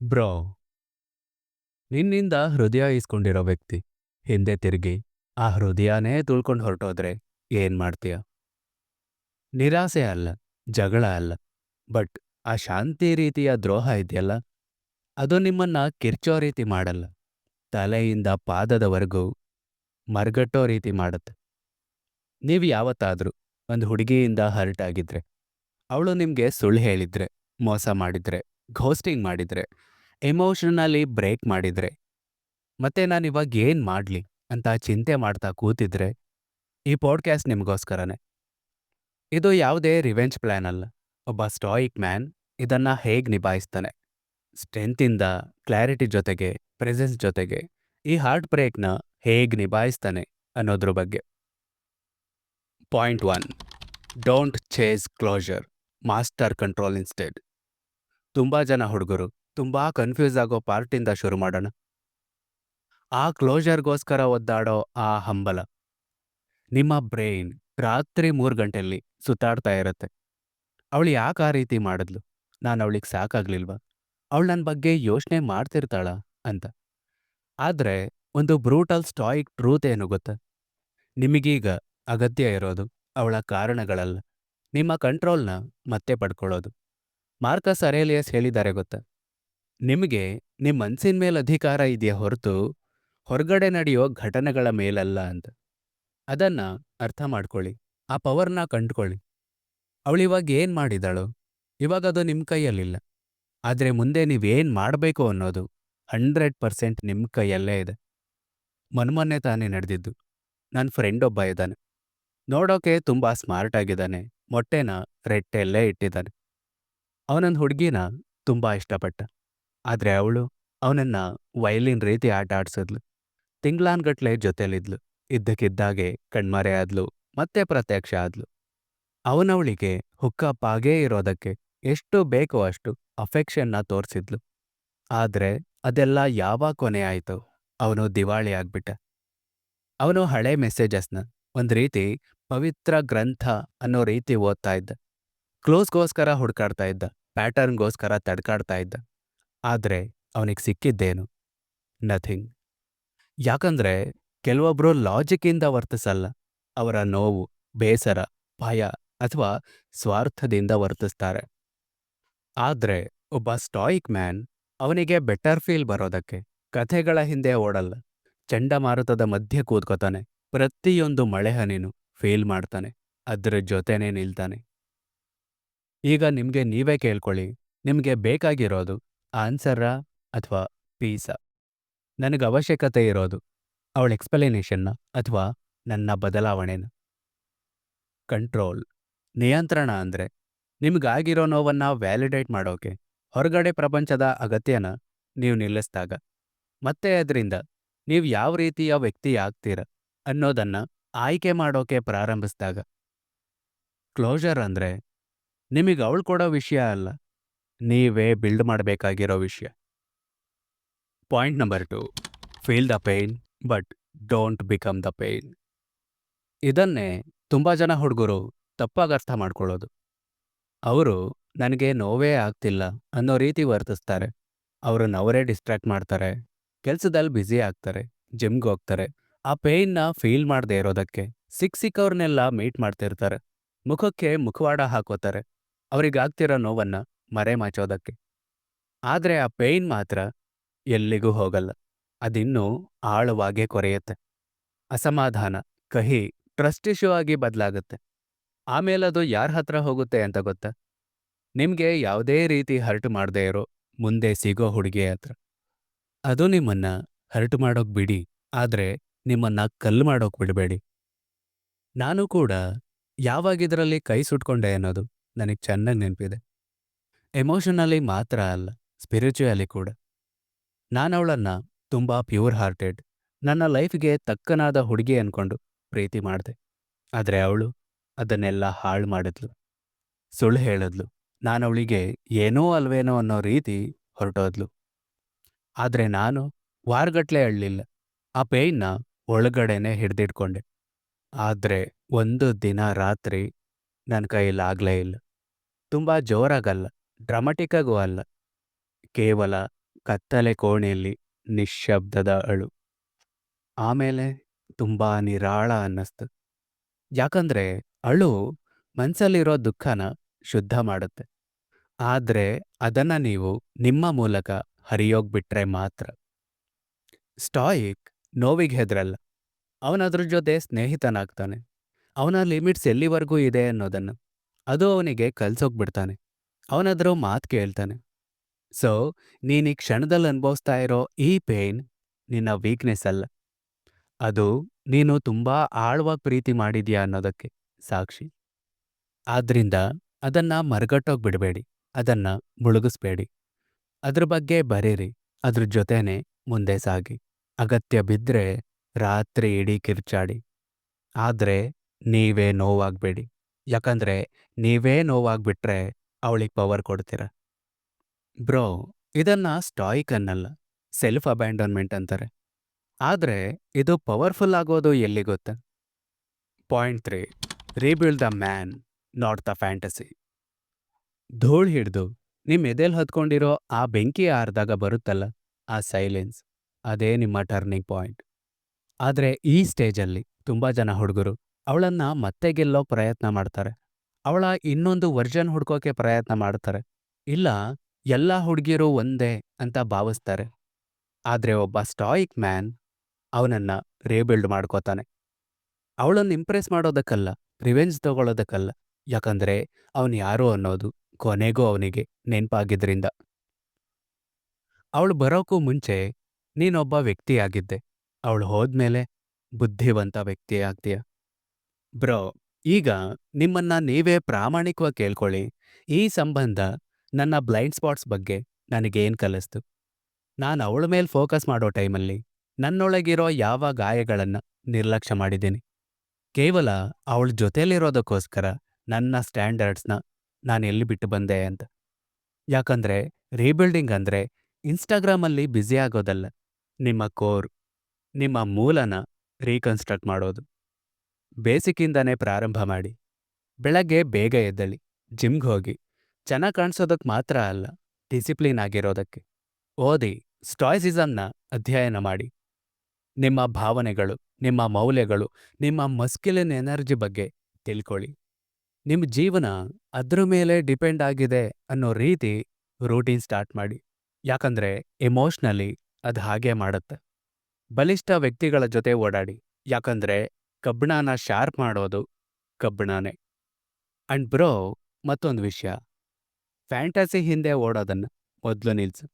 Bro, ನಿನ್ನಿಂದ ಹೃದಯ ಈಸ್ಕೊಂಡಿರೋ ವ್ಯಕ್ತಿ ಹಿಂದೆ ತಿರುಗಿ ಆ ಹೃದಯನೇ ತುಳ್ಕೊಂಡು ಹೊರಟೋದ್ರೆ ಏನ್ ಮಾಡ್ತೀಯ? ನಿರಾಸೆ ಅಲ್ಲ, ಜಗಳ ಅಲ್ಲ, ಬಟ್ ಆ ಶಾಂತಿ ರೀತಿಯ ದ್ರೋಹ ಇದೆಯಲ್ಲ, ಅದು ನಿಮ್ಮನ್ನ ಕಿರ್ಚೋ ರೀತಿ ಮಾಡಲ್ಲ, ತಲೆಯಿಂದ ಪಾದದವರೆಗೂ ಮರ್ಗಟ್ಟೋ ರೀತಿ ಮಾಡುತ್ತೆ. ನೀವು ಯಾವತ್ತಾದ್ರೂ ಒಂದು ಹುಡುಗಿಯಿಂದ ಹರ್ಟ್ ಆಗಿದ್ರೆ ಅವಳು ನಿಮಗೆ ಸುಳ್ಳು ಹೇಳಿದ್ರೆ, ಮೋಸ ಮಾಡಿದ್ರೆ, ಘೋಸ್ಟಿಂಗ್ ಮಾಡಿದ್ರೆ ಎಮೋಷನಲಿ ಬ್ರೇಕ್ ಮಾಡಿದ್ರೆ, ಮತ್ತೆ ನಾನು ಇವಾಗ ಏನು ಮಾಡಲಿ ಅಂತ ಚಿಂತೆ ಮಾಡ್ತಾ ಕೂತಿದ್ರೆ, ಈ ಪಾಡ್ಕ್ಯಾಸ್ಟ್ ನಿಮಗೋಸ್ಕರನೇ. ಇದು ಯಾವುದೇ ರಿವೆಂಜ್ ಪ್ಲಾನ್ ಅಲ್ಲ. ಒಬ್ಬ ಸ್ಟಾಯಿಕ್ ಮ್ಯಾನ್ ಇದನ್ನ ಹೇಗೆ ನಿಭಾಯಿಸ್ತಾನೆ? ಸ್ಟ್ರೆಂತಿಂದ ಕ್ಲಾರಿಟಿ ಜೊತೆಗೆ ಪ್ರೆಸೆನ್ಸ್ ಜೊತೆಗೆ, ಈ ಹಾರ್ಟ್ ಬ್ರೇಕ್ನ ಹೇಗೆ ನಿಭಾಯಿಸ್ತಾನೆ ಅನ್ನೋದ್ರ ಬಗ್ಗೆ. Point one don't chase closure master control instead ತುಂಬಾ ಜನ ಹುಡುಗರು ತುಂಬಾ ಕನ್ಫ್ಯೂಸ್ ಆಗೋ ಪಾರ್ಟಿಂದ ಶುರು ಮಾಡೋಣ. ಆ ಕ್ಲೋಜರ್ಗೋಸ್ಕರ ಒದ್ದಾಡೋ ಆ ಹಂಬಲ, ನಿಮ್ಮ ಬ್ರೈನ್ ರಾತ್ರಿ ಮೂರು ಗಂಟೆಯಲ್ಲಿ ಸುತ್ತಾಡ್ತಾ ಇರುತ್ತೆ. ಅವಳು ಯಾಕೆ ಆ ರೀತಿ ಮಾಡಿದ್ಲು? ನಾನು ಅವಳಿಗೆ ಸಾಕಾಗ್ಲಿಲ್ವಾ? ಅವಳು ನನ್ನ ಬಗ್ಗೆ ಯೋಚನೆ ಮಾಡ್ತಿರ್ತಾಳ ಅಂತ. ಆದ್ರೆ ಒಂದು ಬ್ರೂಟಲ್ ಸ್ಟಾಯಿಕ್ ಟ್ರೂತ್ ಏನು ಗೊತ್ತಾ? ನಿಮಗೀಗ ಅಗತ್ಯ ಇರೋದು ಅವಳ ಕಾರಣಗಳಲ್ಲ. ನಿಮ್ಮ ಕಂಟ್ರೋಲ್ನ ಮತ್ತೆ ಪಡ್ಕೊಳ್ಳೋದು. ಮಾರ್ಕಸ್ ಅರೇಲಿಯಸ್ ಹೇಳಿದ್ದಾರೆ ಗೊತ್ತಾ? ನಿಮಗೆ ನಿಮ್ಮ ಮನ್ಸಿನ ಮೇಲೆ ಅಧಿಕಾರ ಇದೆಯಾ ಹೊರತು ಹೊರಗಡೆ ನಡೆಯೋ ಘಟನೆಗಳ ಮೇಲಲ್ಲ ಅಂತ. ಅದನ್ನ ಅರ್ಥ ಮಾಡ್ಕೊಳ್ಳಿ, ಆ ಪವರ್ನ ಕಂಡ್ಕೊಳ್ಳಿ. ಅವಳಿವಾಗ ಏನು ಮಾಡಿದಾಳು? ಇವಾಗ ಅದು ನಿಮ್ಮ ಕೈಯಲ್ಲಿಲ್ಲ. ಆದ್ರೆ ಮುಂದೆ ನೀವೇನ್ ಮಾಡಬೇಕು ಅನ್ನೋದು ಹಂಡ್ರೆಡ್ ಪರ್ಸೆಂಟ್ ನಿಮ್ಮ ಕೈಯಲ್ಲೇ ಇದೆ. ಮೊನ್ಮೊನ್ನೆ ತಾನೇ ನಡೆದಿದ್ದು. ನನ್ನ ಫ್ರೆಂಡ್ ಒಬ್ಬ ಇದ್ದಾನೆ. ನೋಡೋಕೆ ತುಂಬಾ ಸ್ಮಾರ್ಟ್ ಆಗಿದ್ದಾನೆ. ಮೊಟ್ಟೆನ ರೆಟ್ಟೆಲ್ಲೇ ಇಟ್ಟಿದ್ದಾನೆ. ಅವನೊಂದು ಹುಡುಗಿನ ತುಂಬಾ ಇಷ್ಟಪಟ್ಟ. ಆದ್ರೆ ಅವಳು ಅವನನ್ನ ವಯಲಿನ್ ರೀತಿ ಆಟ ಆಡ್ಸಿದ್ಲು. ತಿಂಗ್ಳಾನ್ಗಟ್ಲೆ ಜೊತೆಲಿದ್ಲು. ಇದ್ದಕ್ಕಿದ್ದಾಗೆ ಕಣ್ಮರೆ ಆದ್ಲು, ಮತ್ತೆ ಪ್ರತ್ಯಕ್ಷ ಆದ್ಲು. ಅವನವಳಿಗೆ ಹುಕ್ಕಪ್ಪಾಗೇ ಇರೋದಕ್ಕೆ ಎಷ್ಟು ಬೇಕೋ ಅಷ್ಟು ಅಫೆಕ್ಷನ್ನ ತೋರಿಸಿದ್ಲು. ಆದ್ರೆ ಅದೆಲ್ಲ ಯಾವಾಗ ಕೊನೆ ಆಯಿತು? ಅವನು ದಿವಾಳಿ ಆಗ್ಬಿಟ್ಟ. ಅವನು ಹಳೆ ಮೆಸೇಜಸ್ನ, ಒಂದು ರೀತಿ ಪವಿತ್ರ ಗ್ರಂಥ ಅನ್ನೋ ರೀತಿ ಓದ್ತಾ ಇದ್ದ. ಕ್ಲೋಸ್ಗೋಸ್ಕರ ಹುಡ್ಕಾಡ್ತಾ ಇದ್ದ, ಪ್ಯಾಟರ್ನ್ಗೋಸ್ಕರ ತಡ್ಕಾಡ್ತಾ ಇದ್ದ. ಆದ್ರೆ ಅವನಿಗೆ ಸಿಕ್ಕಿದ್ದೇನು? ನಥಿಂಗ್ ಯಾಕಂದ್ರೆ ಲಾಜಿಕ್ ಲಾಜಿಕ್ಕಿಂದ ವರ್ತಿಸಲ್ಲ. ಅವರ ನೋವು, ಬೇಸರ, ಭಯ ಅಥವಾ ಸ್ವಾರ್ಥದಿಂದ ವರ್ತಿಸ್ತಾರೆ. ಆದರೆ ಒಬ್ಬ ಸ್ಟಾಯಿಕ್ ಮ್ಯಾನ್ ಅವನಿಗೆ ಬೆಟರ್ ಫೀಲ್ ಬರೋದಕ್ಕೆ ಕಥೆಗಳ ಹಿಂದೆ ಓಡಲ್ಲ. ಚಂಡಮಾರುತದ ಮಧ್ಯೆ ಕೂತ್ಕೋತಾನೆ. ಪ್ರತಿಯೊಂದು ಮಳೆಹನಿನೂ ಫೀಲ್ ಮಾಡ್ತಾನೆ. ಅದ್ರ ಜೊತೆನೇ ನಿಲ್ತಾನೆ. ಈಗ ನಿಮಗೆ ನೀವೇ ಕೇಳ್ಕೊಳ್ಳಿ. ನಿಮಗೆ ಬೇಕಾಗಿರೋದು ಆನ್ಸರ್ರಾ ಅಥವಾ ಪೀಸ. ನನಗೆ ಅವಶ್ಯಕತೆ ಇರೋದು ಅವಳ ಎಕ್ಸ್ಪ್ಲನೇಷನ್ನ ಅಥವಾ ನನ್ನ ಬದಲಾವಣೆನ. ಕಂಟ್ರೋಲ್ ನಿಯಂತ್ರಣ ಅಂದ್ರೆ ನಿಮಗಾಗಿರೋ ನೋವನ್ನ ವ್ಯಾಲಿಡೇಟ್ ಮಾಡೋಕೆ ಹೊರಗಡೆ ಪ್ರಪಂಚದ ಅಗತ್ಯನ ನೀವು ನಿಲ್ಲಿಸಿದಾಗ. ಮತ್ತೆ ಅದರಿಂದ ನೀವು ಯಾವ ರೀತಿಯ ವ್ಯಕ್ತಿ ಆಗ್ತೀರ ಅನ್ನೋದನ್ನ ಆಯ್ಕೆ ಮಾಡೋಕೆ ಪ್ರಾರಂಭಿಸಿದಾಗ. ಕ್ಲೋಜರ್ ಅಂದ್ರೆ ನಿಮಗೆ ಅವಳು ಕೊಡೋ ವಿಷಯ ಅಲ್ಲ. ನೀವೇ ಬಿಲ್ಡ್ ಮಾಡಬೇಕಾಗಿರೋ ವಿಷಯ. Point number two feel the pain but don't become the pain ಇದನ್ನೇ ತುಂಬಾ ಜನ ಹುಡುಗರು ತಪ್ಪಾಗಿ ಅರ್ಥ ಮಾಡ್ಕೊಳ್ಳೋದು. ಅವರು ನನಗೆ ನೋವೇ ಆಗ್ತಿಲ್ಲ ಅನ್ನೋ ರೀತಿ ವರ್ತಿಸ್ತಾರೆ. ಅವ್ರನ್ನ ಅವರೇ ಡಿಸ್ಟ್ರಾಕ್ಟ್ ಮಾಡ್ತಾರೆ. ಕೆಲಸದಲ್ಲಿ ಬ್ಯುಸಿ ಆಗ್ತಾರೆ ಜಿಮ್ಗೆ ಹೋಗ್ತಾರೆ. ಆ ಪೇಯ್ನ ಫೀಲ್ ಮಾಡದೇ ಇರೋದಕ್ಕೆ ಸಿಕ್ ಸಿಕ್ಕವ್ರನ್ನೆಲ್ಲ ಮೀಟ್ ಮಾಡ್ತಿರ್ತಾರೆ. ಮುಖಕ್ಕೆ ಮುಖವಾಡ ಹಾಕೋತಾರೆ. ಅವ್ರಿಗಾಗ್ತಿರೋ ನೋವನ್ನ ಮರೆ ಮಾಚೋದಕ್ಕೆ ಆದ್ರೆ ಆ ಪೇಯ್ನ್ ಮಾತ್ರ ಎಲ್ಲಿಗೂ ಹೋಗಲ್ಲ. ಅದಿನ್ನೂ ಆಳವಾಗೇ ಕೊರೆಯುತ್ತೆ. ಅಸಮಾಧಾನ, ಕಹಿ ಟ್ರಸ್ಟ್ ಇಶ್ಯೂ ಆಗಿ ಬದಲಾಗುತ್ತೆ. ಆಮೇಲೆ ಅದು ಯಾರ ಹತ್ರ ಹೋಗುತ್ತೆ ಅಂತ ಗೊತ್ತಾ? ನಿಮಗೆ ಯಾವುದೇ ರೀತಿ ಹರ್ಟ್ ಮಾಡದೇ ಇರೋ ಮುಂದೆ ಸಿಗೋ ಹುಡುಗಿ ಹತ್ರ. ಅದು ನಿಮ್ಮನ್ನ ಹರ್ಟ್ ಮಾಡೋಕ್ ಬಿಡಿ, ಆದ್ರೆ ನಿಮ್ಮನ್ನ ಕಲ್ಲು ಮಾಡೋಕ್ ಬಿಡಬೇಡಿ. ನಾನು ಕೂಡ ಯಾವಾಗಿದ್ರಲ್ಲಿ ಕೈ ಸುಟ್ಕೊಂಡೆ ಅನ್ನೋದು ನನಗೆ ಚೆನ್ನಾಗಿ ನೆನಪಿದೆ. ಎಮೋಷನಲಿ ಮಾತ್ರ ಅಲ್ಲ ಸ್ಪಿರಿಚುಯಲಿ ಕೂಡ. ನಾನವಳನ್ನ ತುಂಬಾ ಪ್ಯೂರ್ ಹಾರ್ಟೆಡ್ ನನ್ನ ಲೈಫ್ಗೆ ತಕ್ಕನಾದ ಹುಡುಗಿ ಅನ್ಕೊಂಡು ಪ್ರೀತಿ ಮಾಡಿದೆ. ಆದ್ರೆ ಅವಳು ಅದನ್ನೆಲ್ಲ ಹಾಳು ಮಾಡಿದ್ಲು. ಸುಳ್ಳು ಹೇಳಿದ್ಲು. ನಾನವಳಿಗೆ ಏನೋ ಅಲ್ವೇನೋ ಅನ್ನೋ ರೀತಿ ಹೊರಟೋದ್ಲು. ಆದ್ರೆ ನಾನು ವಾರಗಟ್ಲೆ ಅಳ್ಳಿಲ್ಲ. ಆ ಪೇಯ್ನ ಒಳಗಡೆನೆ ಹಿಡ್ದಿಟ್ಕೊಂಡೆ. ಆದ್ರೆ ಒಂದು ದಿನ ರಾತ್ರಿ ನನ್ನ ಕೈಲಾಗ್ಲೇ ಇಲ್ಲ. ತುಂಬಾ ಜೋರಾಗಲ್ಲ. ಡ್ರಾಮಟಿಕ್ಕಾಗೂ ಅಲ್ಲ. ಕೇವಲ ಕತ್ತಲೆ ಕೋಣೆಯಲ್ಲಿ ನಿಶ್ಶಬ್ದದ ಅಳು. ಆಮೇಲೆ ತುಂಬಾ ನಿರಾಳ ಅನ್ನಿಸ್ತು. ಯಾಕಂದ್ರೆ ಅಳು ಮನ್ಸಲ್ಲಿರೋ ದುಃಖನ ಶುದ್ಧ ಮಾಡುತ್ತೆ. ಆದ್ರೆ ಅದನ್ನ ನೀವು ನಿಮ್ಮ ಮೂಲಕ ಹರಿಯೋಗ್ಬಿಟ್ರೆ ಮಾತ್ರ. ಸ್ಟಾಯಿಕ್ ನೋವಿಗೆ ಹೆದ್ರಲ್ಲ. ಅವನದ್ರ ಜೊತೆ ಸ್ನೇಹಿತನಾಗ್ತಾನೆ. ಅವನ ಲಿಮಿಟ್ಸ್ ಎಲ್ಲಿವರೆಗೂ ಇದೆ ಅನ್ನೋದನ್ನು. ಅದು ಅವನಿಗೆ ಕಲ್ಸೋಗ್ಬಿಡ್ತಾನೆ. ಅವನದ್ರ ಮಾತು ಕೇಳ್ತಾನೆ. ಸೊ, ನೀನು ಈ ಕ್ಷಣದಲ್ಲಿ ಅನುಭವಿಸ್ತಾ ಇರೋ ಈ ಪೇನ್ ನಿನ್ನ ವೀಕ್ನೆಸ್ ಅಲ್ಲ. ಅದು ನೀನು ತುಂಬಾ ಆಳವಾಗಿ ಪ್ರೀತಿ ಮಾಡಿದ್ಯಾ ಅನ್ನೋದಕ್ಕೆ, ಸಾಕ್ಷಿ. ಆದ್ರಿಂದ ಅದನ್ನ ಮರಗಟ್ಟೋಗ್ ಬಿಡಬೇಡಿ. ಅದನ್ನ ಮುಳುಗಿಸ್ಬೇಡಿ. ಅದ್ರ ಬಗ್ಗೆ ಬರೀರಿ. ಅದ್ರ ಜೊತೆನೆ ಮುಂದೆ ಸಾಗಿ. ಅಗತ್ಯ ಬಿದ್ರೆ ರಾತ್ರಿ ಇಡೀ ಕಿರ್ಚಾಡಿ. ಆದ್ರೆ ನೀವೇ ನೋವಾಗಬೇಡಿ. ಯಾಕಂದ್ರೆ ನೀವೇ ನೋವಾಗ್ಬಿಟ್ರೆ ಅವಳಿಗೆ ಪವರ್ ಕೊಡ್ತೀರ. ಬ್ರೋ, ಇದನ್ನ ಸ್ಟಾಯಿಕ್ ಅನ್ನಲ್ಲ, ಸೆಲ್ಫ್ ಅಬ್ಯಾಂಡನ್ಮೆಂಟ್ ಅಂತಾರೆ. ಆದ್ರೆ, ಇದು ಪವರ್ಫುಲ್ ಆಗೋದು ಎಲ್ಲಿ ಗೊತ್ತಾ? Point three, rebuild the man, not the fantasy. ಧೂಳ್ ಹಿಡಿದು ನಿಮ್ಮ ಎದೆಲ್ ಹತ್ಕೊಂಡಿರೋ ಆ ಬೆಂಕಿ ಆರ್ದಾಗ ಬರುತ್ತಲ್ಲ, ಆ ಸೈಲೆನ್ಸ್, ಅದೇ ನಿಮ್ಮ ಟರ್ನಿಂಗ್ ಪಾಯಿಂಟ್. ಆದ್ರೆ ಈ ಸ್ಟೇಜಲ್ಲಿ ತುಂಬಾ ಜನ ಹುಡುಗರು, ಅವಳನ್ನ ಮತ್ತೆ ಗೆಲ್ಲೋ ಪ್ರಯತ್ನ ಮಾಡ್ತಾರೆ. ಅವಳ ಇನ್ನೊಂದು ವರ್ಜನ್ ಹುಡ್ಕೋಕೆ ಪ್ರಯತ್ನ ಮಾಡ್ತಾರೆ. ಇಲ್ಲ, ಎಲ್ಲ ಹುಡುಗಿಯರು ಒಂದೇ ಅಂತ ಭಾವಿಸ್ತಾರೆ. ಆದ್ರೆ ಒಬ್ಬ ಸ್ಟಾಯಿಕ್ ಮ್ಯಾನ್ ಅವನನ್ನು ರೇಬಿಲ್ಡ್ ಮಾಡ್ಕೋತಾನೆ. ಅವಳನ್ನು ಇಂಪ್ರೆಸ್ ಮಾಡೋದಕ್ಕಲ್ಲ ರಿವೆಂಜ್ ತಗೊಳ್ಳೋದಕ್ಕಲ್ಲ ಯಾಕಂದ್ರೆ ಅವನು ಯಾರು ಅನ್ನೋದು ಕೊನೆಗೂ ಅವನಿಗೆ ನೆನಪಾಗಿದ್ದರಿಂದ ಅವಳು ಬರೋಕ್ಕೂ ಮುಂಚೆ ನೀನೊಬ್ಬ ವ್ಯಕ್ತಿಯಾಗಿದ್ದೆ ಅವಳು ಹೋದ್ಮೇಲೆ ಬುದ್ಧಿವಂತ ವ್ಯಕ್ತಿಯಾಗ್ತೀಯ ಬ್ರೋ ಈಗ ನಿಮ್ಮನ್ನ ನೀವೇ ಪ್ರಾಮಾಣಿಕವಾಗಿ ಕೇಳ್ಕೊಳ್ಳಿ. ಈ ಸಂಬಂಧ ನನ್ನ ಬ್ಲೈಂಡ್ ಸ್ಪಾಟ್ಸ್ ಬಗ್ಗೆ ನನಗೇನು ಕಲಿಸ್ತು? ನಾನು ಅವಳ ಮೇಲೆ ಫೋಕಸ್ ಮಾಡೋ ಟೈಮಲ್ಲಿ ನನ್ನೊಳಗಿರೋ ಯಾವ ಗಾಯಗಳನ್ನು ನಿರ್ಲಕ್ಷ್ಯ ಮಾಡಿದ್ದೀನಿ. ಕೇವಲ ಅವಳ ಜೊತೆಯಲ್ಲಿರೋದಕ್ಕೋಸ್ಕರ ನನ್ನ ಸ್ಟ್ಯಾಂಡರ್ಡ್ಸ್ನ ನಾನು ಎಲ್ಲಿ ಬಿಟ್ಟು ಬಂದೆ ಅಂತ. ಯಾಕಂದ್ರೆ ರೀಬಿಲ್ಡಿಂಗ್ ಅಂದ್ರೆ ಇನ್ಸ್ಟಾಗ್ರಾಮಲ್ಲಿ ಬ್ಯುಸಿ ಆಗೋದಲ್ಲ, ನಿಮ್ಮ ಕೋರ್, ನಿಮ್ಮ ಮೂಲನ ರೀಕನ್ಸ್ಟ್ರಕ್ಟ್ ಮಾಡೋದು. ಬೇಸಿಕ್ಕಿಂದಾನೇ ಪ್ರಾರಂಭ ಮಾಡಿ. ಬೆಳಗ್ಗೆ ಬೇಗ ಎದ್ದಳಿ, ಜಿಮ್ಗೆ ಹೋಗಿ. ಚೆನ್ನಾಗಿ ಕಾಣಿಸೋದಕ್ಕೆ ಮಾತ್ರ ಅಲ್ಲ, ಡಿಸಿಪ್ಲಿನ್ ಆಗಿರೋದಕ್ಕೆ. ಓದಿ, ಸ್ಟಾಯ್ಸಿಸಮ್ನ ಅಧ್ಯಯನ ಮಾಡಿ. ನಿಮ್ಮ ಭಾವನೆಗಳು, ನಿಮ್ಮ ಮೌಲ್ಯಗಳು, ನಿಮ್ಮ ಮಸ್ಕಿಲಿನ್ ಎನರ್ಜಿ ಬಗ್ಗೆ ತಿಳ್ಕೊಳ್ಳಿ. ನಿಮ್ಮ ಜೀವನ ಅದ್ರ ಮೇಲೆ ಡಿಪೆಂಡ್ ಆಗಿದೆ ಅನ್ನೋ ರೀತಿ ರೂಟೀನ್ ಸ್ಟಾರ್ಟ್ ಮಾಡಿ. ಯಾಕಂದ್ರೆ ಎಮೋಷ್ನಲಿ ಅದು ಹಾಗೆ ಮಾಡುತ್ತೆ. ಬಲಿಷ್ಠ ವ್ಯಕ್ತಿಗಳ ಜೊತೆ ಓಡಾಡಿ. ಯಾಕಂದ್ರೆ ಕಬ್ಬಣನ ಶಾರ್ಪ್ ಮಾಡೋದು ಕಬ್ಬಿಣನೇ ಅಂಡ್ ಬ್ರೋ ಮತ್ತೊಂದು ವಿಷಯ. ಫ್ಯಾಂಟಸಿ ಹಿಂದೆ ಓಡೋದನ್ನು ಮೊದಲು ನಿಲ್ಸು.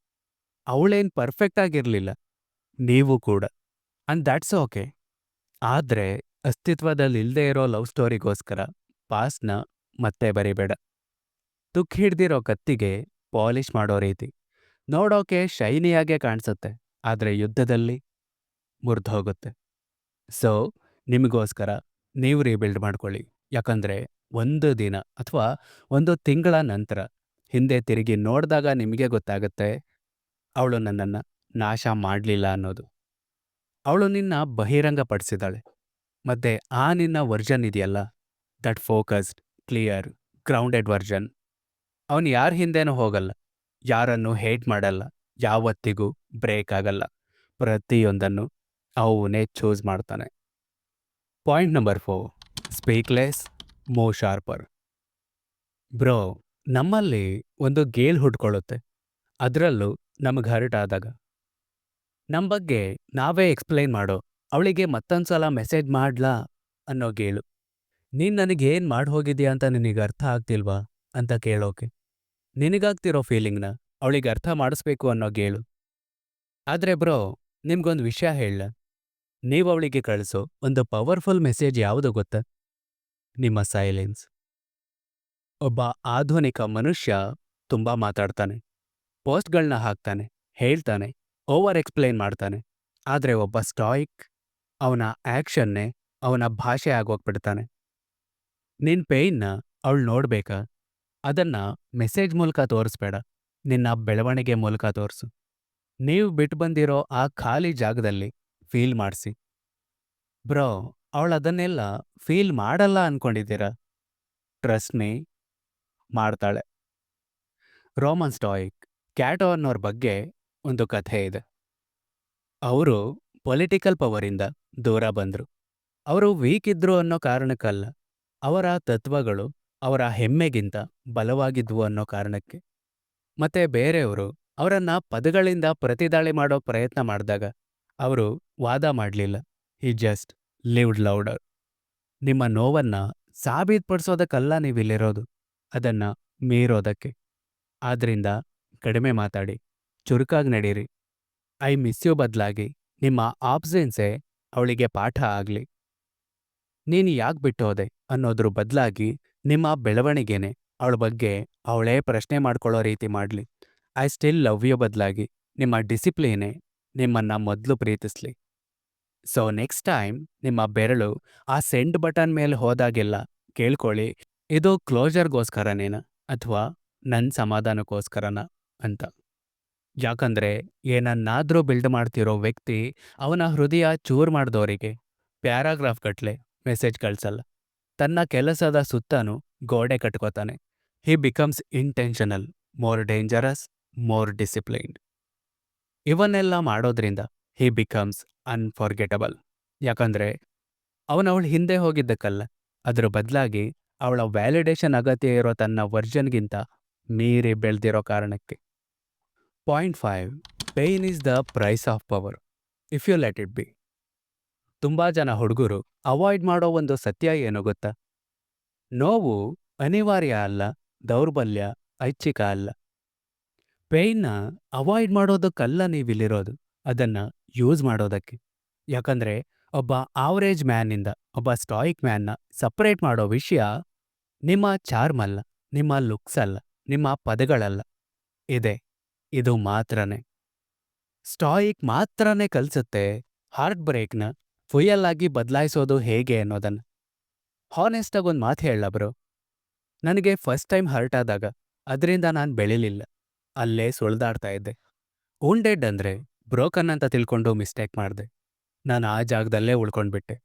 ಅವಳೇನು ಪರ್ಫೆಕ್ಟ್ ಆಗಿರಲಿಲ್ಲ, ನೀವು ಕೂಡ. ಅಂಡ್ ದ್ಯಾಟ್ಸ್ ಓಕೆ ಆದ್ರೆ ಅಸ್ತಿತ್ವದಲ್ಲಿ ಇಲ್ದೇ ಇರೋ ಲವ್ ಸ್ಟೋರಿಗೋಸ್ಕರ ಪಾಸ್ನ ಮತ್ತೆ ಬರಿಬೇಡ. ತುಕ್ ಹಿಡ್ದಿರೋ ಕತ್ತಿಗೆ ಪಾಲಿಷ್ ಮಾಡೋ ರೀತಿ. ನೋಡೋಕೆ ಶೈನಿಯಾಗೆ ಕಾಣಿಸುತ್ತೆ, ಆದ್ರೆ ಯುದ್ಧದಲ್ಲಿ ಮುರಿದೋಗುತ್ತೆ ಸೊ ನಿಮಗೋಸ್ಕರ ನೀವು ರೀಬಿಲ್ಡ್ ಮಾಡ್ಕೊಳ್ಳಿ. ಯಾಕಂದ್ರೆ ಒಂದು ದಿನ ಅಥವಾ ಒಂದು ತಿಂಗಳ ನಂತರ ಹಿಂದೆ ತಿರುಗಿ ನೋಡಿದಾಗ ನಿಮಗೆ ಗೊತ್ತಾಗುತ್ತೆ ಅವಳು ನನ್ನನ್ನು ನಾಶ ಮಾಡಲಿಲ್ಲ ಅನ್ನೋದು. ಅವಳು ನಿನ್ನ ಬಹಿರಂಗಪಡಿಸಿದಾಳೆ ಮತ್ತೆ ಆ ನಿನ್ನ ವರ್ಜನ್ ಇದೆಯಲ್ಲ? That focused clear grounded version ಅವನು ಯಾರ ಹಿಂದೆನೂ ಹೋಗಲ್ಲ. ಯಾರನ್ನು ಹೇಟ್ ಮಾಡಲ್ಲ. ಯಾವತ್ತಿಗೂ ಬ್ರೇಕ್ ಆಗಲ್ಲ. ಪ್ರತಿಯೊಂದನ್ನು ಅವನೇ ಚೂಸ್ ಮಾಡ್ತಾನೆ. ಪಾಯಿಂಟ್ ನಂಬರ್ ಫೋರ್ ಸ್ಪೀಕ್ಲೆಸ್ ಮೋ ಶಾರ್ಪರ್ ಬ್ರೋ ನಮ್ಮಲ್ಲಿ ಒಂದು ಗೇಲ್ ಹುಡ್ಕೊಳ್ಳುತ್ತೆ. ಅದರಲ್ಲೂ ನಮಗೆ ಹರ್ಟ್ ಆದಾಗ. ನಮ್ಮ ಬಗ್ಗೆ ನಾವೇ ಎಕ್ಸ್ಪ್ಲೈನ್ ಮಾಡೋ, ಅವಳಿಗೆ ಮತ್ತೊಂದ್ಸಲ ಮೆಸೇಜ್ ಮಾಡ್ಲಾ ಅನ್ನೋ ಗೇಳು ನೀನ್ ನನಗೇನ್ ಮಾಡಿ ಹೋಗಿದ್ಯಾ ಅಂತ ನಿನಗೆ ಅರ್ಥ ಆಗ್ತಿಲ್ವಾ ಅಂತ ಕೇಳೋಕೆ. ನಿನಗಾಗ್ತಿರೋ ಫೀಲಿಂಗ್ನ ಅವಳಿಗೆ ಅರ್ಥ ಮಾಡಿಸ್ಬೇಕು ಅನ್ನೋ ಗೇಳು ಆದ್ರೆ ಬ್ರೋ, ನಿಮ್ಗೊಂದು ವಿಷಯ ಹೇಳ ನೀವು ಅವಳಿಗೆ ಕಳಿಸೋ ಒಂದು ಪವರ್ಫುಲ್ ಮೆಸೇಜ್ ಯಾವುದು ಗೊತ್ತಾ? ನಿಮ್ಮ ಸೈಲೆನ್ಸ್. ಒಬ್ಬ ಆಧುನಿಕ ಮನುಷ್ಯ ತುಂಬಾ ಮಾತಾಡ್ತಾನೆ. ಪೋಸ್ಟ್ಗಳನ್ನ ಹಾಕ್ತಾನೆ, ಹೇಳ್ತಾನೆ, ಓವರ್ ಎಕ್ಸ್ಪ್ಲೇನ್ ಮಾಡ್ತಾನೆ. ಆದರೆ ಒಬ್ಬ ಸ್ಟಾಯಿಕ್ ಅವನ ಆ್ಯಕ್ಷನ್ನೇ ಅವನ ಭಾಷೆ ಆಗೋಗ್ಬಿಡ್ತಾನೆ. ನಿನ್ ಪೇಯ್ನ ಅವಳು ನೋಡ್ಬೇಕಾ? ಅದನ್ನ ಮೆಸೇಜ್ ಮೂಲಕ ತೋರಿಸ್ಬೇಡ. ನಿನ್ನ ಬೆಳವಣಿಗೆ ಮೂಲಕ ತೋರಿಸು. ನೀವು ಬಿಟ್ಟು ಬಂದಿರೋ ಆ ಖಾಲಿ ಜಾಗದಲ್ಲಿ ಫೀಲ್ ಮಾಡಿಸಿ. ಬ್ರೋ, ಅವಳು ಅದನ್ನೆಲ್ಲ ಫೀಲ್ ಮಾಡಲ್ಲ ಅನ್ಕೊಂಡಿದ್ದೀರಾ? ಟ್ರಸ್ಟ್ ಮೀ, ಮಾಡ್ತಾಳೆ. ರೋಮನ್ ಸ್ಟಾಯಿಕ್, ಕ್ಯಾಟೋ ಅನ್ನೋರ್ ಬಗ್ಗೆ ಒಂದು ಕಥೆ ಇದೆ. ಅವರು ಪೊಲಿಟಿಕಲ್ ಪವರಿಂದ ದೂರ ಬಂದ್ರು. ಅವರು ವೀಕ್ ಇದ್ರು ಅನ್ನೋ ಕಾರಣಕ್ಕಲ್ಲ, ಅವರ ತತ್ವಗಳು ಅವರ ಹೆಮ್ಮೆಗಿಂತ ಬಲವಾಗಿದ್ವು ಅನ್ನೋ ಕಾರಣಕ್ಕೆ. ಮತ್ತೆ ಬೇರೆಯವರು ಅವರನ್ನ ಪದಗಳಿಂದ ಪ್ರತಿದಾಳಿ ಮಾಡೋ ಪ್ರಯತ್ನ ಮಾಡಿದಾಗ ಅವರು ವಾದ ಮಾಡಲಿಲ್ಲ. ಹಿ ಜಸ್ಟ್ ಲಿವ್ಡ್ ಲೌಡರ್ ನಿಮ್ಮ ನೋವನ್ನ ಸಾಬೀತ್ಪಡಿಸೋದಕ್ಕಲ್ಲ ನೀವಿಲ್ಲಿರೋದು. ಅದನ್ನ ಮೀರೋದಕ್ಕೆ. ಆದ್ರಿಂದ ಕಡಿಮೆ ಮಾತಾಡಿ. ಚುರುಕಾಗಿ ನಡೀರಿ. ಐ ಮಿಸ್ ಯು ಬದಲಾಗಿ ನಿಮ್ಮ ಆಬ್ಸೆನ್ಸೇ ಅವಳಿಗೆ ಪಾಠ ಆಗಲಿ. ನೀನು ಯಾಕೆ ಬಿಟ್ಟು ಹೋದೆ ಅನ್ನೋದ್ರ ಬದಲಾಗಿ ನಿಮ್ಮ ಬೆಳವಣಿಗೆನೆ ಅವಳ ಬಗ್ಗೆ ಅವಳೇ ಪ್ರಶ್ನೆ ಮಾಡ್ಕೊಳ್ಳೋ ರೀತಿ ಮಾಡಲಿ. ಐ ಸ್ಟಿಲ್ ಲವ್ ಯು ಬದಲಾಗಿ ನಿಮ್ಮ ಡಿಸಿಪ್ಲಿನೇ ನಿಮ್ಮನ್ನ ಮೊದಲು ಪ್ರೀತಿಸ್ಲಿ. ಸೊ ನೆಕ್ಸ್ಟ್ ಟೈಮ್ ನಿಮ್ಮ ಬೆರಳು ಆ ಸೆಂಡ್ ಬಟನ್ ಮೇಲೆ ಹೋದಾಗೆಲ್ಲ ಕೇಳ್ಕೊಳ್ಳಿ, ಇದು ಕ್ಲೋಜರ್ಗೋಸ್ಕರನೇನ ಅಥವಾ ನನ್ನ ಸಮಾಧಾನಕ್ಕೋಸ್ಕರನ ಅಂತ. ಯಾಕಂದ್ರೆ ಏನನ್ನಾದ್ರೂ ಬಿಲ್ಡ್ ಮಾಡ್ತಿರೋ ವ್ಯಕ್ತಿ ಅವನ ಹೃದಯ ಚೂರ್ ಮಾಡಿದವರಿಗೆ ಪ್ಯಾರಾಗ್ರಾಫ್ ಗಟ್ಲೆ ಮೆಸೇಜ್ ಕಳ್ಸಲ್ಲ. ತನ್ನ ಕೆಲಸದ ಸುತ್ತನೂ ಗೋಡೆ ಕಟ್ಕೋತಾನೆ. He becomes intentional more dangerous more disciplined ಇವನ್ನೆಲ್ಲ ಮಾಡೋದ್ರಿಂದ ಹಿ ಬಿಕಮ್ಸ್ ಅನ್ಫಾರ್ಗೆಟಬಲ್ ಯಾಕಂದ್ರೆ ಅವಳು ಹಿಂದೆ ಹೋಗಿದ್ದಕ್ಕಲ್ಲ, ಅದ್ರ ಬದಲಾಗಿ ಅವಳ ವ್ಯಾಲಿಡೇಷನ್ ಅಗತ್ಯ ಇರೋ ತನ್ನ ವರ್ಜನ್ಗಿಂತ ಮೀರಿ ಬೆಳೆದಿರೋ ಕಾರಣಕ್ಕೆ. Point five pain is the price of power if you let it be ತುಂಬಾ ಜನ ಹುಡುಗರು ಅವಾಯ್ಡ್ ಮಾಡೋ ಒಂದು ಸತ್ಯ ಏನು ಗೊತ್ತಾ? ನೋವು ಅನಿವಾರ್ಯ ಅಲ್ಲ, ದೌರ್ಬಲ್ಯ, ಐಚ್ಛಿಕ ಅಲ್ಲ. ಪೇಯ್ನ ಅವಾಯ್ಡ್ ಮಾಡೋದಕ್ಕಲ್ಲ ನೀವಿಲ್ಲಿರೋದು, ಅದನ್ನ ಯೂಸ್ ಮಾಡೋದಕ್ಕೆ. ಯಾಕಂದ್ರೆ ಒಬ್ಬ ಆವರೇಜ್ ಮ್ಯಾನಿಂದ ಒಬ್ಬ ಸ್ಟಾಯಿಕ್ ಮ್ಯಾನ್ನ ಸಪ್ರೇಟ್ ಮಾಡೋ ವಿಷಯ ನಿಮ್ಮ ಚಾರ್ಮ್ ಅಲ್ಲ, ನಿಮ್ಮ ಲುಕ್ಸ್ ಅಲ್ಲ, ನಿಮ್ಮ ಪದಗಳಲ್ಲ. ಇದೆ, ಇದು ಮಾತ್ರನೇ. ಸ್ಟಾಯಿಕ್ ಮಾತ್ರನೇ ಕಲಿಸುತ್ತೆ ಹಾರ್ಟ್ ಬ್ರೇಕ್ನ ಫುಯಲ್ ಆಗಿ ಬದಲಾಯಿಸೋದು ಹೇಗೆ ಅನ್ನೋದನ್ನು. ಹಾನೆಸ್ಟಾಗಿ ಒಂದು ಮಾತು ಹೇಳಬ್ರು ನನಗೆ ಫಸ್ಟ್ ಟೈಮ್ ಹರ್ಟ್ ಆದಾಗ, ಅದರಿಂದ ನಾನು ಬೆಳಿಲಿಲ್ಲ. ಅಲ್ಲೇ ಸುಳ್ದಾಡ್ತಾ ಇದ್ದೆ. ವುಂಡೆಡ್ ಅಂದ್ರೆ ಬ್ರೋಕನ್ ಅಂತ ತಿಳ್ಕೊಂಡು ಮಿಸ್ಟೇಕ್ ಮಾಡಿದೆ. ನಾನು ಆ ಜಾಗದಲ್ಲೇ ಉಳ್ಕೊಂಡ್ಬಿಟ್ಟೆ.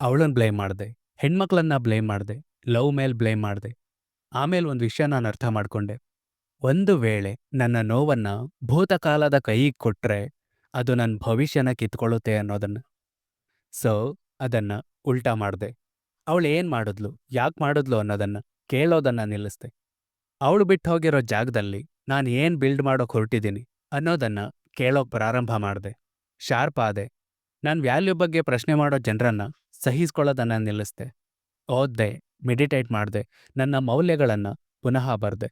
ಅವಳನ್ನು ಬ್ಲೇಮ್ ಮಾಡಿದೆ. ಹೆಣ್ಮಕ್ಳನ್ನ ಬ್ಲೇಮ್ ಮಾಡಿದೆ. ಲವ್ ಮೇಲೆ ಬ್ಲೇಮ್ ಮಾಡಿದೆ. ಆಮೇಲೆ ಒಂದು ವಿಷಯ ನಾನು ಅರ್ಥ ಮಾಡ್ಕೊಂಡೆ. ಒಂದು ವೇಳೆ ನನ್ನ ನೋವನ್ನ ಭೂತಕಾಲದ ಕೈಗೆ ಕೊಟ್ರೆ ಅದು ನನ್ನ ಭವಿಷ್ಯನ ಕಿತ್ಕೊಳ್ಳುತ್ತೆ ಅನ್ನೋದನ್ನ. ಸೊ ಅದನ್ನ ಉಲ್ಟಾ ಮಾಡಿದೆ. ಅವಳು ಏನು ಮಾಡಿದ್ಲು? ಯಾಕೆ ಮಾಡಿದ್ಲು ಅನ್ನೋದನ್ನ ಕೇಳೋದನ್ನ ನಿಲ್ಲಿಸ್ದೆ. ಅವಳು ಬಿಟ್ಟು ಹೋಗಿರೋ ಜಾಗದಲ್ಲಿ ನಾನು ಏನು ಬಿಲ್ಡ್ ಮಾಡೋಕ್ ಹೊರಟಿದ್ದೀನಿ ಅನ್ನೋದನ್ನ ಕೇಳೋಕ್ ಪ್ರಾರಂಭ ಮಾಡಿದೆ. ಶಾರ್ಪ್ ಆದೆ. ನಾನು ವ್ಯಾಲ್ಯೂ ಬಗ್ಗೆ ಪ್ರಶ್ನೆ ಮಾಡೋ ಜನರನ್ನು ಸಹಿಸ್ಕೊಳ್ಳೋದನ್ನು ನಿಲ್ಲಿಸ್ದೆ. ಓದ್ದೆ ಮೆಡಿಟೇಟ್ ಮಾಡಿದೆ, ನನ್ನ ಮೌಲ್ಯಗಳನ್ನು ಪುನಃ ಬರ್ದೆ.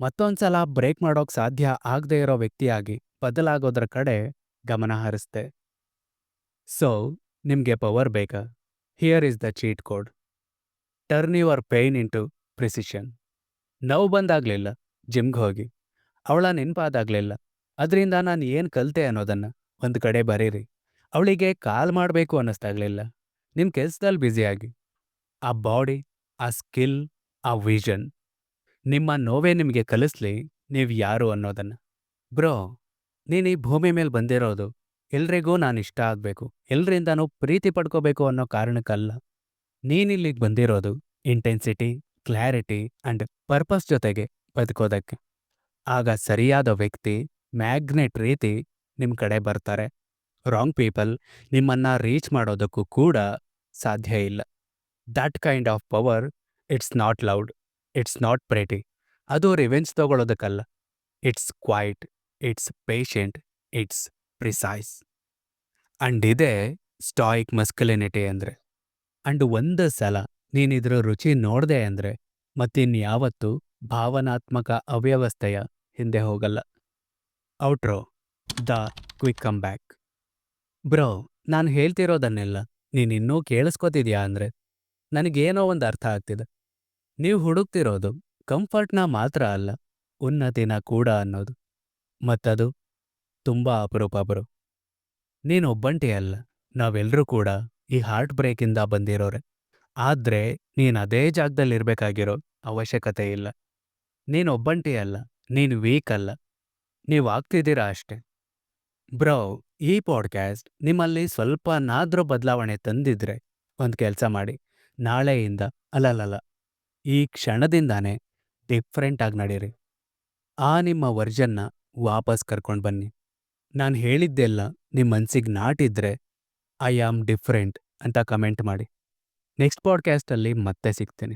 ಮತ್ತೊಂದ್ಸಲ ಬ್ರೇಕ್ ಮಾಡೋಕ್ ಸಾಧ್ಯ ಆಗದೇ ಇರೋ ವ್ಯಕ್ತಿಯಾಗಿ ಬದಲಾಗೋದ್ರ ಕಡೆ ಗಮನ ಹರಿಸ್ದೆ. ಸೊ ನಿಮಗೆ ಪವರ್ ಬೇಕಾ? Here is the cheat code turn your in into precision ನೋವು ಬಂದಾಗಲಿಲ್ಲ ಜಿಮ್ಗೆ ಹೋಗಿ. ಅವಳ ನೆನಪಾದಾಗ್ಲಿಲ್ಲ. ಅದರಿಂದ ನಾನು ಏನು ಕಲಿತೆ ಅನ್ನೋದನ್ನ ಒಂದು ಕಡೆ ಬರೀರಿ. ಅವಳಿಗೆ ಕಾಲ್ ಮಾಡಬೇಕು ಅನ್ನಿಸ್ತಾಗ್ಲಿಲ್ಲ. ನಿಮ್ಮ ಕೆಲಸದಲ್ಲಿ ಬ್ಯುಸಿಯಾಗಿ ಆ ಬಾಡಿ ಆ ಸ್ಕಿಲ್ ಆ ವಿಷನ್ ನಿಮ್ಮ ನೋವೇ ನಿಮಗೆ ಕಲಿಸ್ಲಿ ನೀವು ಯಾರು ಅನ್ನೋದನ್ನ. ಬ್ರೋ, ನೀನು ಈ ಭೂಮಿ ಮೇಲೆ ಬಂದಿರೋದು ಎಲ್ರಿಗೂ ನಾನು ಇಷ್ಟ ಆಗಬೇಕು. ಎಲ್ರಿಂದನೂ ಪ್ರೀತಿ ಪಡ್ಕೋಬೇಕು ಅನ್ನೋ ಕಾರಣಕ್ಕಲ್ಲ. ನೀನಿಲ್ಲಿಗೆ ಬಂದಿರೋದು ಇಂಟೆನ್ಸಿಟಿ ಕ್ಲಾರಿಟಿ ಅಂಡ್ ಪರ್ಪಸ್ ಜೊತೆಗೆ ಬದುಕೋದಕ್ಕೆ. ಆಗ ಸರಿಯಾದ ವ್ಯಕ್ತಿ, ಮ್ಯಾಗ್ನೆಟ್ ರೀತಿ ನಿಮ್ಮ ಕಡೆ ಬರ್ತಾರೆ. ರಾಂಗ್ ಪೀಪಲ್ ನಿಮ್ಮನ್ನ ರೀಚ್ ಮಾಡೋದಕ್ಕೂ ಕೂಡ ಸಾಧ್ಯ ಇಲ್ಲ. That kind of power it's not loud it's not pretty ಅದು revenge ತಗೊಳ್ಳೋದಕ್ಕಲ್ಲ it's quiet it's patient it's precise and ಇದೇ ಸ್ಟಾಯಿಕ್ ಮಸ್ಕಲಿನಿಟಿ ಅಂದ್ರೆ. ಅಂಡ್ ಒಂದು ಸಲ ನೀನಿದ್ರ ರುಚಿ ನೋಡಿದೆ ಅಂದ್ರೆ ಮತ್ತಿನ್ಯಾವತ್ತೂ ಭಾವನಾತ್ಮಕ ಅವ್ಯವಸ್ಥೆಯ ಹಿಂದೆ ಹೋಗಲ್ಲ. Outro, the quick comeback bro, ನಾನು ಹೇಳ್ತಿರೋದನ್ನೆಲ್ಲ ನೀನಿನ್ನೂ ಕೇಳಿಸ್ಕೋತಿದ್ಯಾ ಅಂದ್ರೆ ನನಗೇನೋ ಒಂದು ಅರ್ಥ ಆಗ್ತಿದೆ. ನೀವು ಹುಡುಕ್ತಿರೋದು ಕಂಫರ್ಟ್ನ ಮಾತ್ರ ಅಲ್ಲ, ಉನ್ನತಿನ ಕೂಡ ಅನ್ನೋದು. ಮತ್ತದು ತುಂಬಾ ಅಪರೂಪ ಬ್ರೋ. ನೀನೊಬ್ಬಂಟಿ ಅಲ್ಲ ನಾವೆಲ್ಲರೂ ಕೂಡ ಈ ಹಾರ್ಟ್ ಬ್ರೇಕಿಂದ ಬಂದಿರೋರೆ. ಆದ್ರೆ ನೀನು ಅದೇ ಜಾಗದಲ್ಲಿರಬೇಕಾಗಿರೋ ಅವಶ್ಯಕತೆ ಇಲ್ಲ. ನೀನೊಬ್ಬಂಟಿ ಅಲ್ಲ ನೀನು ವೀಕ್ ಅಲ್ಲ ನೀವು ಆಗ್ತಿದ್ದೀರಾ ಅಷ್ಟೆ. ಬ್ರೋ, ಈ ಪಾಡ್ಕ್ಯಾಸ್ಟ್ ನಿಮ್ಮಲ್ಲಿ ಸ್ವಲ್ಪನಾದ್ರೂ ಬದಲಾವಣೆ ತಂದಿದ್ರೆ ಒಂದು ಕೆಲಸ ಮಾಡಿ. ನಾಳೆಯಿಂದ ಅಲ್ಲಲ್ಲ ಈ ಕ್ಷಣದಿಂದಾನೇ ಡಿಫ್ರೆಂಟ್ ಆಗಿ ನಡೀರಿ. ಆ ನಿಮ್ಮ ವರ್ಜನ್ನ ವಾಪಸ್ ಕರ್ಕೊಂಡು ಬನ್ನಿ. ನಾನು ಹೇಳಿದ್ದೆಲ್ಲ ನಿಮ್ಮ ಮನಸ್ಸಿಗೆ ನಾಟಿದ್ರೆ ಐ ಆಮ್ ಡಿಫ್ರೆಂಟ್ ಅಂತ ಕಮೆಂಟ್ ಮಾಡಿ. ನೆಕ್ಸ್ಟ್ ಪಾಡ್ಕ್ಯಾಸ್ಟಲ್ಲಿ ಮತ್ತೆ ಸಿಗ್ತೀನಿ.